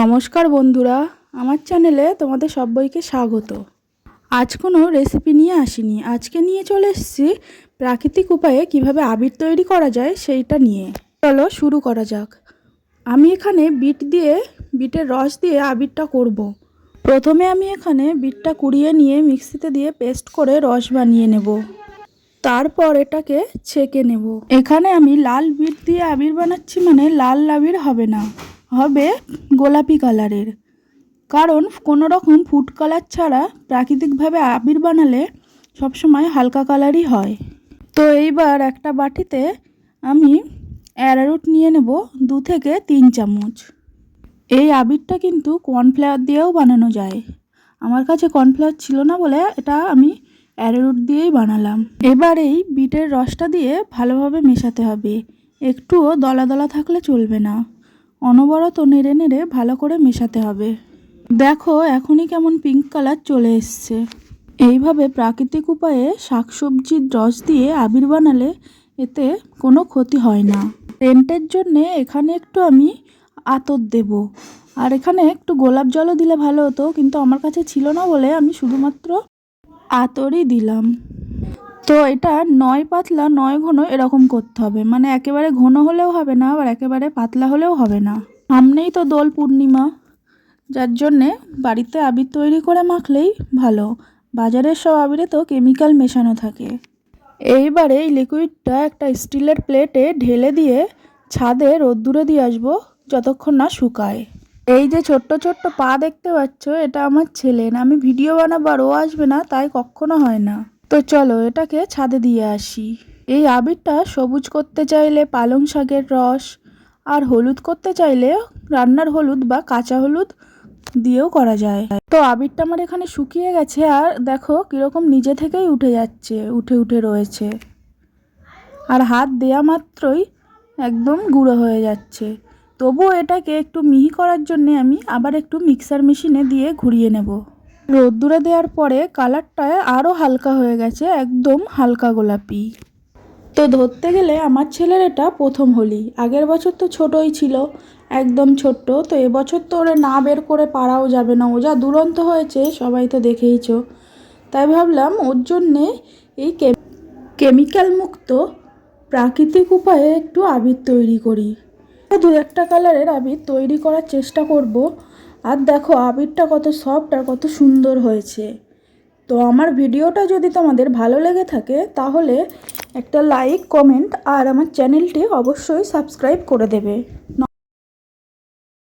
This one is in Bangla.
নমস্কার বন্ধুরা, আমার চ্যানেলে তোমাদের সবাইকে স্বাগত। আজ কোনো রেসিপি নিয়ে আসিনি, আজকে নিয়ে চলে এসেছি প্রাকৃতিক উপায়ে কীভাবে আবির তৈরি করা যায় সেইটা নিয়ে। চলো শুরু করা যাক। আমি এখানে বিট দিয়ে, বিটের রস দিয়ে আবিরটা করব। প্রথমে আমি এখানে বিটটা কুড়িয়ে নিয়ে মিক্সিতে দিয়ে পেস্ট করে রস বানিয়ে নেব। তারপর এটাকে ছেঁকে নেব। এখানে আমি লাল বিট দিয়ে আবির বানাচ্ছি মানে লাল আবির হবে না। হবে গোলাপি কালারের। কারণ কোনো রকম ফুড কালার ছাড়া প্রাকৃতিকভাবে আবির বানালে সবসময় হালকা কালারই হয়। তো এইবার একটা বাটিতে আমি অ্যারারুট নিয়ে নেব দু থেকে তিন চামচ। এই আবিরটা কিন্তু কর্নফ্লাওয়ার দিয়েও বানানো যায়। আমার কাছে কর্নফ্লাওয়ার ছিল না বলে এটা আমি অ্যারারুট দিয়েই বানালাম। এবার এই বিটের রসটা দিয়ে ভালোভাবে মেশাতে হবে। একটুও দলা দলা থাকলে চলবে না। অনবরত নেড়ে নেড়ে ভালো করে মেশাতে হবে। দেখো, এখনই কেমন পিঙ্ক কালার চলে এসছে। এইভাবে প্রাকৃতিক উপায়ে শাকসবজির রস দিয়ে আবির বানালে এতে কোনো ক্ষতি হয় না। সেন্টের জন্যে এখানে একটু আমি আতর দেব। আর এখানে একটু গোলাপ জলও দিলে ভালো হতো, কিন্তু আমার কাছে ছিল না বলে আমি শুধুমাত্র আতরই দিলাম। তো এটা নয় পাতলা, নয় ঘন এরকম করতে হবে। মানে একেবারে ঘন হলেও হবে না, আবার একেবারে পাতলা হলেও হবে না। সামনেই তো দোল পূর্ণিমা, যার জন্যে বাড়িতে আবির তৈরি করে মাখলেই ভালো। বাজারের সব আবিরে তো কেমিক্যাল মেশানো থাকে। এইবারে এই লিকুইডটা একটা স্টিলের প্লেটে ঢেলে দিয়ে ছাদে রোদ্দুরে দিয়ে আসব, যতক্ষণ না শুকায়। এই যে ছোট্ট ছোট্ট পা দেখতে পাচ্ছ, এটা আমার ছেলে। আমি ভিডিও বানাবো আর ও আসবে না, তাই কখনো হয় না। তো চলো এটাকে ছাদে দিয়ে আসি। এই আবিরটা সবুজ করতে চাইলে পালং শাকের রস আর হলুদ করতে চাইলে রান্নার হলুদ বা কাঁচা হলুদ দিয়েও করা যায়। তো আবিরটা আমার এখানে শুকিয়ে গেছে আর দেখো কীরকম নিজে থেকেই উঠে যাচ্ছে, উঠে উঠে রয়েছে। আর হাত দেয়া মাত্রই একদম গুঁড়ো হয়ে যাচ্ছে। তবুও এটাকে একটু মিহি করার জন্যে আমি আবার একটু মিক্সার মেশিনে দিয়ে ঘুরিয়ে নেব। রোদ্দুরে দেওয়ার পরে কালারটা আরও হালকা হয়ে গেছে, একদম হালকা গোলাপি। তো ধরতে গেলে আমার ছেলের এটা প্রথম হোলি। আগের বছর তো ছোটই ছিল, একদম ছোট্ট। তো এবছর তো ওরে না বের করে পারাও যাবে না। ও যা দুরন্ত হয়েছে, সবাই তো দেখেইছো। তাই ভাবলাম ওর জন্যে এই কেমিক্যাল মুক্ত প্রাকৃতিক উপায়ে একটু আবির তৈরি করি। দু একটা কালারের আবির তৈরি করার চেষ্টা করব। আর দেখো, আবিরটা কত সফট আর কত সুন্দর হয়েছে। তো আমার ভিডিওটা যদি তোমাদের ভালো লেগে থাকে, তাহলে একটা লাইক কমেন্ট আর আমার চ্যানেলটি অবশ্যই সাবস্ক্রাইব করে দেবে।